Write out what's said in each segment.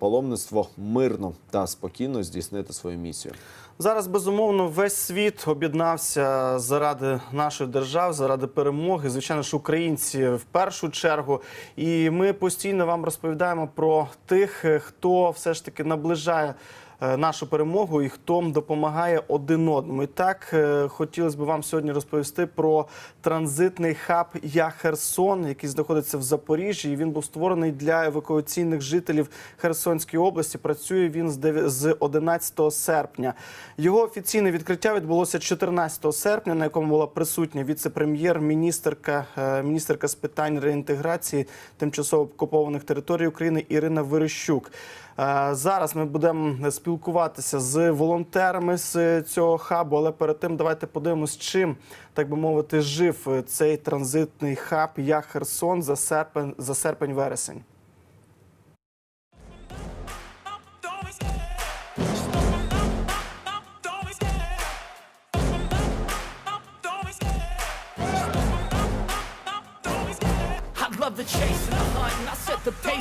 паломництво мирно та спокійно здійснити свою місію. Зараз безумовно весь світ об'єднався заради нашої держави, заради перемоги. Звичайно ж, українці в першу чергу. І ми постійно вам розповідаємо про тих, е, хто все ж таки наближає. Е, Нашу перемогу і хто допомагає один одному. І так е, хотілося б вам сьогодні розповісти про транзитний хаб Я Херсон, який знаходиться в Запоріжжі. І він був створений для евакуаційних жителів Херсонської області. Працює він з дев'я- з 11 серпня. Його офіційне відкриття відбулося 14 серпня, на якому була присутня віце-прем'єр-міністерка е, міністерка з питань реінтеграції тимчасово окупованих територій України Ірина Верещук. Е, Зараз ми будемо спілкуватися з волонтерами з цього хабу, але перед тим давайте подивимось, чим так би мовити жив цей транзитний хаб Я Херсон за серпень за серпень-вересень. The chase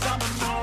guess I'm a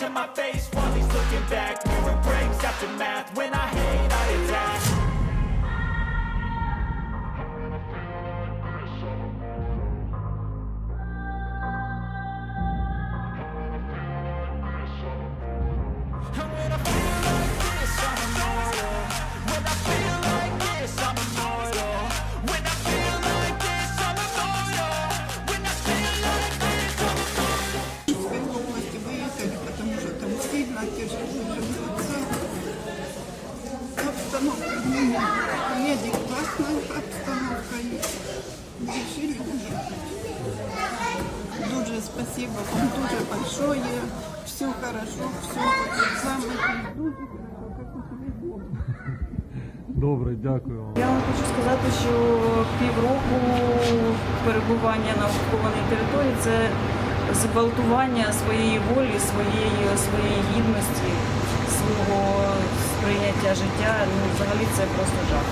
to my face while he's looking back. Mirror breaks after math. When I I большое. Все хорошо, все самое дуже хорошо. Добре, дякую вам. Я вам хочу сказати, що півроку перебування на окупованій території це зґвалтування своєї волі, своєї, своєї гідності, свого сприйняття життя. Ну, взагалі це просто жах.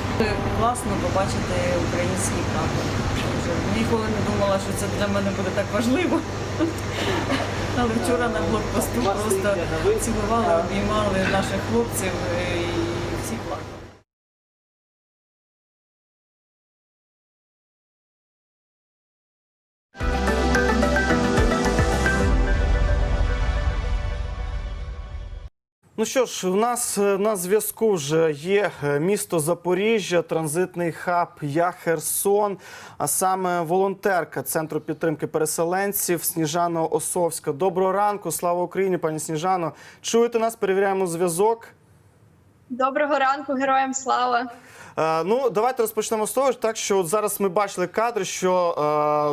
Класно побачити український прапор. Ніколи не думала, що це для мене буде так важливо. Вчора на блокпосту просто цілували, обіймали наших хлопців Ну що ж, у нас е, на зв'язку вже є е, місто Запоріжжя, транзитний хаб Я Херсон, а саме волонтерка Центру підтримки переселенців Сніжана Осовська. Доброго ранку, слава Україні, пані Сніжано. Чуєте нас? Перевіряємо зв'язок. Доброго ранку, героям слава. Е, ну, давайте розпочнемо з того, так що от зараз ми бачили кадри, що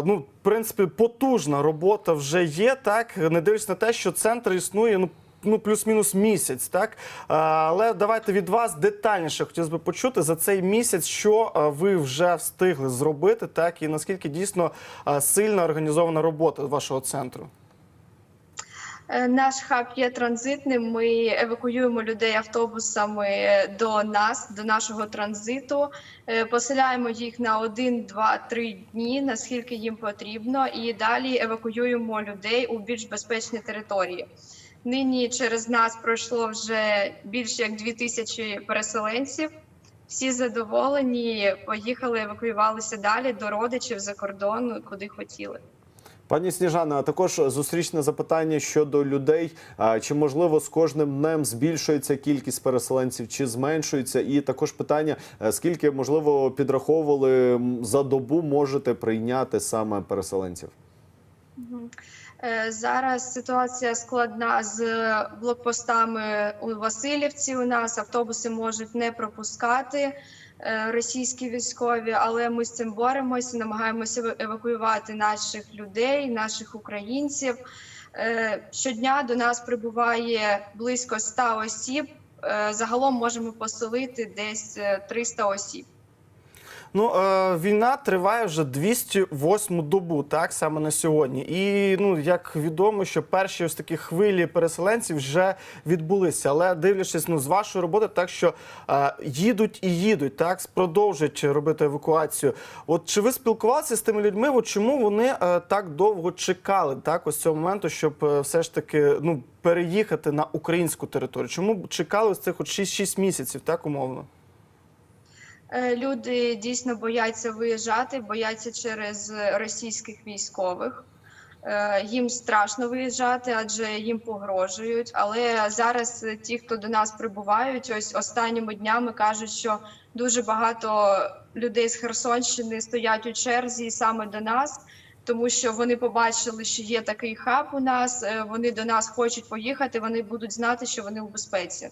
ну, в принципі, потужна робота вже є, так не дивлячись на те, що центр існує ну. Ну, плюс-мінус місяць, так але давайте від вас детальніше хотілося б почути за цей місяць, що ви вже встигли зробити, так і наскільки дійсно сильно організована робота вашого центру. Е, Наш хаб є транзитним. Ми евакуюємо людей автобусами до нас, до нашого транзиту. Е, Поселяємо їх на один, два, три дні, наскільки їм потрібно, і далі евакуюємо людей у більш безпечні території. Нині через нас пройшло вже більш як дві тисячі переселенців. Всі задоволені, поїхали, евакуювалися далі до родичів за кордон, куди хотіли. Пані Сніжана, а також зустрічне запитання щодо людей. Чи можливо з кожним днем збільшується кількість переселенців, чи зменшується? І також питання: е, скільки можливо підраховували за добу можете прийняти саме переселенців? Е, Зараз ситуація складна з блокпостами у Васильівці. У нас автобуси можуть не пропускати е, російські військові, але ми з цим боремося, намагаємося евакуювати наших людей, наших українців. Е, Щодня до нас прибуває близько 100 осіб. Загалом можемо поселити десь е, 300 осіб. Ну, е, війна триває вже 208 добу, так саме на сьогодні. І ну як відомо, що перші ось такі хвилі переселенців вже відбулися. Але дивлячись ну, з вашої роботи, так що е, їдуть і їдуть, так продовжують робити евакуацію. От чи ви спілкувалися з тими людьми? От чому вони е, так довго чекали, так ось цього моменту, щоб е, все ж таки ну переїхати на українську територію? Чому чекали ось цих от 6, місяців, так умовно? Е, Люди дійсно бояться виїжджати, бояться через російських військових. Е, Їм страшно виїжджати, адже їм погрожують. Але зараз ті, хто до нас прибувають, ось останніми днями кажуть, що дуже багато людей з Херсонщини стоять у черзі саме до нас, тому що вони побачили, що є такий хаб у нас. е, Вони до нас хочуть поїхати. Вони будуть знати, що вони у безпеці.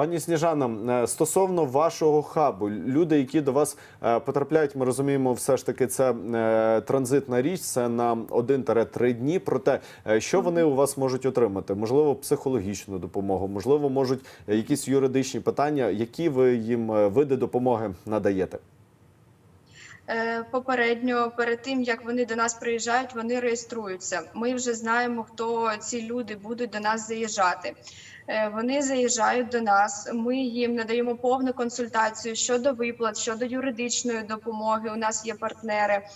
Пані Сніжана, е, стосовно вашого хабу, люди, які до вас е, потрапляють, ми розуміємо, все ж таки це е, транзитна річ, це на 1-3 дні. Проте, що вони у вас можуть отримати? Можливо, психологічну допомогу, можливо, можуть якісь юридичні питання, які ви їм види допомоги надаєте? Попередньо, перед тим як вони до нас приїжджають, вони реєструються. Ми вже знаємо, хто ці люди будуть до нас заїжджати. Е, Вони заїжджають до нас. Ми їм надаємо повну консультацію щодо виплат, щодо юридичної допомоги. У нас є партнери.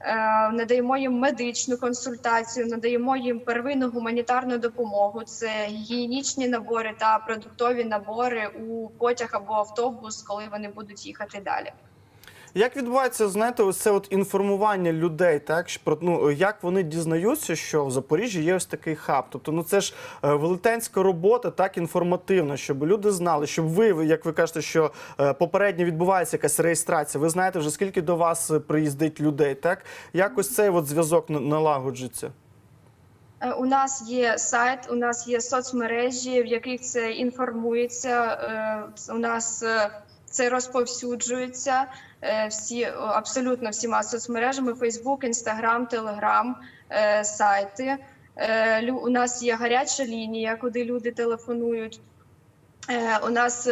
Е, Надаємо їм медичну консультацію, надаємо їм первинну гуманітарну допомогу. Це гігієнічні набори та продуктові набори у потяг або автобус, коли вони будуть їхати далі. Як відбувається, знаєте, ось це от інформування людей, так про ну як вони дізнаються, що в Запоріжжі є ось такий хаб? Тобто, ну це ж е, велетенська робота, так інформативна, щоб люди знали, щоб ви, як ви кажете, що е, попередньо відбувається якась реєстрація. Ви знаєте вже скільки до вас е, приїздить людей, так як ось цей от зв'язок налагоджується? У нас є сайт, у нас є соцмережі, в яких це інформується. У нас це розповсюджується е, всі абсолютно всіма соцмережами: Instagram, Telegram, е, сайти. Е, У нас є гаряча лінія, куди люди телефонують. Е, У нас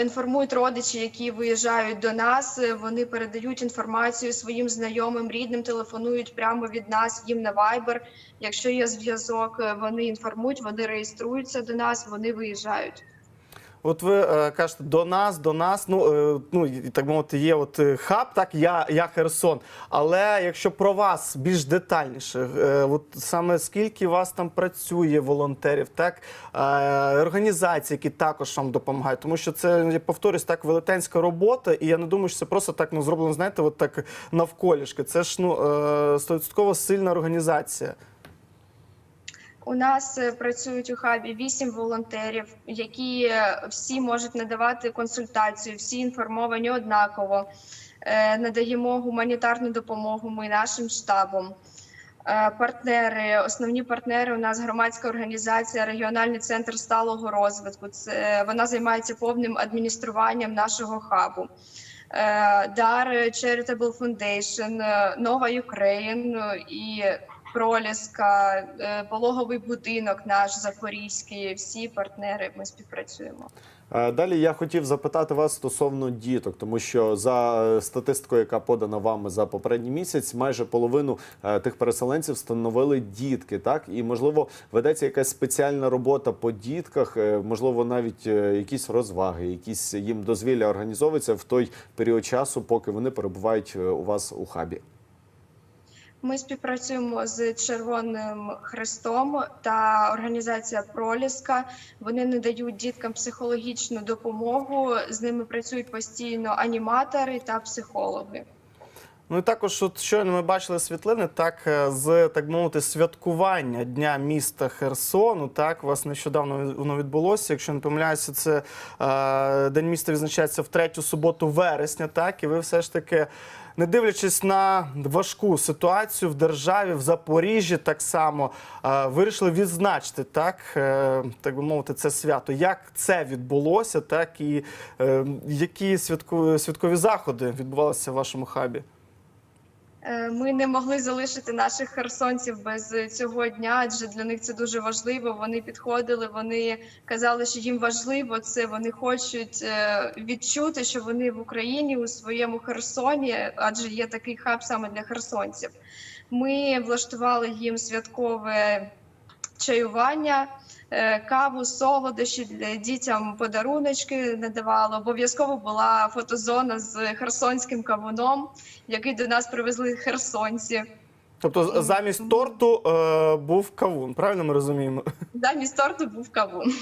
інформують родичі, які виїжджають до нас. Вони передають інформацію своїм знайомим, рідним, телефонують прямо від нас їм на Viber. Якщо є зв'язок, вони інформують, вони реєструються до нас, вони виїжджають. От ви е, кажете до нас, до нас. Ну е, ну так мовити, є от е, хаб, так я, я Херсон. Але якщо про вас більш детальніше, е, от саме скільки вас там працює волонтерів, так е, організацій, які також вам допомагають, тому що це я повторюсь, так велетенська робота, і я не думаю, що це просто так ну зроблено, знаєте, от так навколішки. Це ж ну е, стовідсотково сильна організація. У нас е, працюють у хабі вісім волонтерів, які е, всі можуть надавати консультацію, всі інформовані однаково. Е, Надаємо гуманітарну допомогу ми нашим штабом. Партнери, основні партнери у нас громадська організація, регіональний центр сталого розвитку. Це вона займається повним адмініструванням нашого хабу. Дар Charitable Foundation, Нова е, і Проліска, е, пологовий будинок наш Запорізький. Всі партнери ми співпрацюємо. Далі я хотів запитати вас стосовно діток, тому що за е, статистикою, яка подана вами за попередній місяць, майже половину е, тих переселенців становили дітки. Так і можливо ведеться якась спеціальна робота по дітках, можливо, навіть якісь розваги, якісь їм дозвілля організовуються в той період часу, поки вони перебувають у вас у хабі. Ми співпрацюємо з Червоним Хрестом та організація Проліска. Вони надають діткам психологічну допомогу. З ними працюють постійно аніматори та психологи. Ну і також, от щойно ми бачили світлини, так е, з так мовити, святкування дня міста Херсону. Так, вас нещодавно воно відбулося. Якщо не помиляюся, це е, день міста відзначається в третю суботу вересня. Так, і ви все ж таки. Не дивлячись на важку ситуацію в державі, в Запоріжжі, так само е, вирішили відзначити так, е, так би мовити, це свято. Як це відбулося, так і е, які святкові заходи відбувалися в вашому хабі? Е, Ми не могли залишити наших херсонців без цього дня, адже для них це дуже важливо. Вони підходили, вони казали, що їм важливо це. Вони хочуть е, відчути, що вони в Україні у своєму Херсоні, адже є такий хаб саме для херсонців. Ми влаштували їм святкове чаювання. е, Каву, солодощі дітям подаруночки надавало. Обов'язково була фотозона з херсонським кавуном, який до нас привезли херсонці. Тобто замість торту е, був кавун, правильно ми розуміємо? Замість торту був кавун.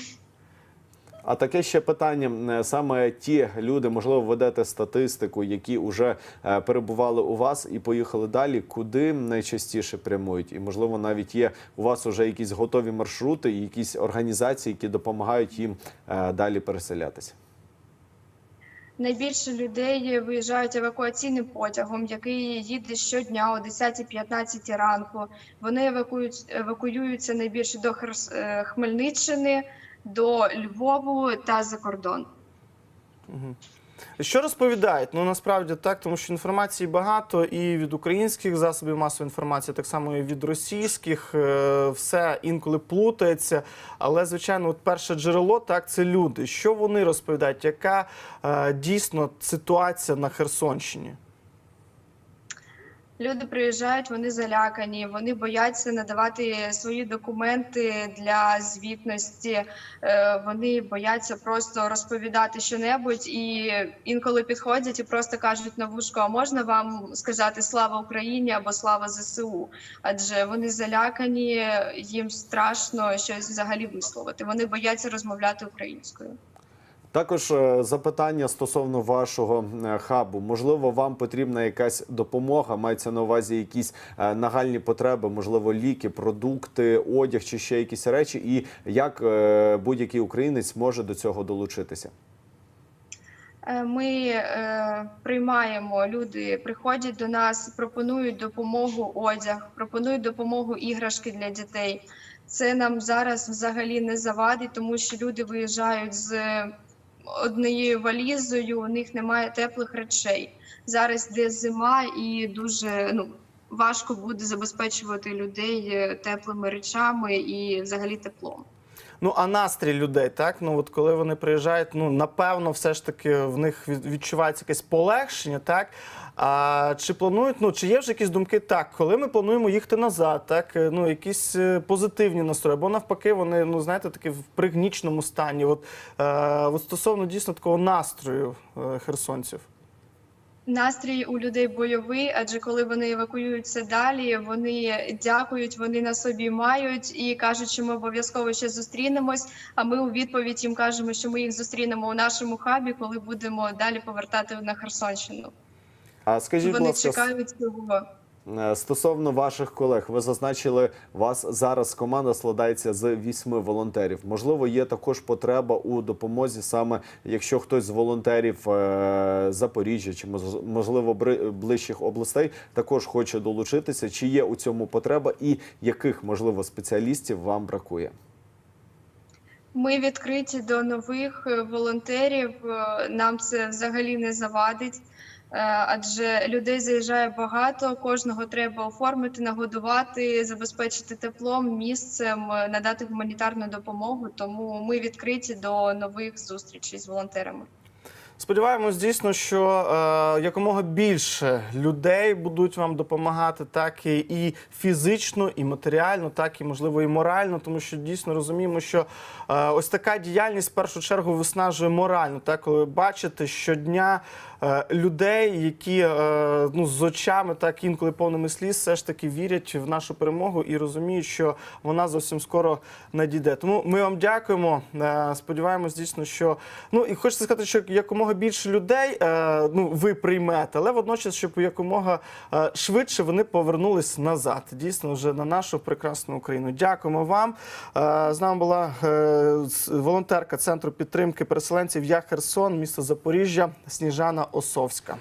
А таке ще питання: Е, саме ті люди, можливо, ведете статистику, які вже е, перебували у вас і поїхали далі, куди найчастіше прямують? І можливо, навіть є у вас вже якісь готові маршрути, якісь організації, які допомагають їм е, далі переселятися. Найбільше людей виїжджають евакуаційним потягом, який їде щодня о 10-15 ранку. Вони евакуюються найбільше до Хмельниччини, до Львову та за кордон. Що розповідають? Ну насправді так, тому що інформації багато і від українських засобів масової інформації, так само і від російських. Е, Все інколи плутається. Але звичайно, от перше джерело так це люди. Що вони розповідають? Яка е, дійсно ситуація на Херсонщині? Люди приїжджають, вони залякані, вони бояться надавати свої документи для звітності. е, Вони бояться просто розповідати щонебудь, і інколи підходять і просто кажуть на вушко, а можна вам сказати слава Україні або слава ЗСУ? Адже вони залякані, їм страшно щось взагалі висловити. Вони бояться розмовляти українською. Також е, запитання стосовно вашого е, хабу. Можливо, вам потрібна якась допомога, мається на увазі якісь е, нагальні потреби, можливо, ліки, продукти, одяг чи ще якісь речі, і як будь-який українець може до цього долучитися? Ми е, приймаємо люди, приходять до нас, пропонують допомогу одяг, пропонують допомогу іграшки для дітей. Це нам зараз взагалі не завадить, тому що люди виїжджають з однією валізою, у них немає теплих речей. Зараз йде зима і дуже ну, важко буде забезпечувати людей е, теплими речами і взагалі теплом. Ну а настрій людей, так ну от коли вони приїжджають, ну напевно, все ж таки в них відчувається якесь полегшення, так. А чи планують, ну чи є вже якісь думки так, коли ми плануємо їхати назад, так е, ну якісь е, позитивні настрої, бо навпаки, вони ну знаєте, такі в пригнічному стані. От, е, от стосовно дійсно такого настрою е, херсонців. Настрій у людей бойовий, адже коли вони евакуюються далі, вони дякують, вони на собі мають і кажуть, що ми обов'язково ще зустрінемось. А ми у відповідь їм кажемо, що ми їх зустрінемо у нашому хабі, коли будемо далі повертати на Херсонщину. А скажіть, вони ласка, чекають цього. Е, Стосовно ваших колег, ви зазначили, вас зараз команда складається з вісьми волонтерів. Можливо, є також потреба у допомозі, саме якщо хтось з волонтерів е, Запоріжжя чи можливо ближчих областей також хоче долучитися. Чи є у цьому потреба, і яких можливо спеціалістів вам бракує? Ми відкриті до нових е, волонтерів. Нам це взагалі не завадить, адже людей заїжджає багато. Кожного треба оформити, нагодувати, забезпечити теплом, місцем, е, надати гуманітарну допомогу. Тому ми відкриті до нових зустрічей з волонтерами. Сподіваємось, дійсно, що е, якомога більше людей будуть вам допомагати, так і, і фізично, і матеріально, так і можливо і морально, тому що дійсно розуміємо, що е, ось така діяльність в першу чергу виснажує морально. Так, коли бачите щодня е, людей, які е, ну з очами, так інколи повними сліз, все ж таки вірять в нашу перемогу і розуміють, що вона зовсім скоро надійде. Тому ми вам дякуємо. Е, Сподіваємось, дійсно, що ну і хочеться сказати, що якомога більше людей е, ну ви приймете, але водночас, щоб якомога е, швидше вони повернулись назад. Дійсно, вже на нашу прекрасну Україну. Дякуємо вам. Е, З нами була е, волонтерка центру підтримки переселенців Я Херсон, місто Запоріжжя, Сніжана Осовська.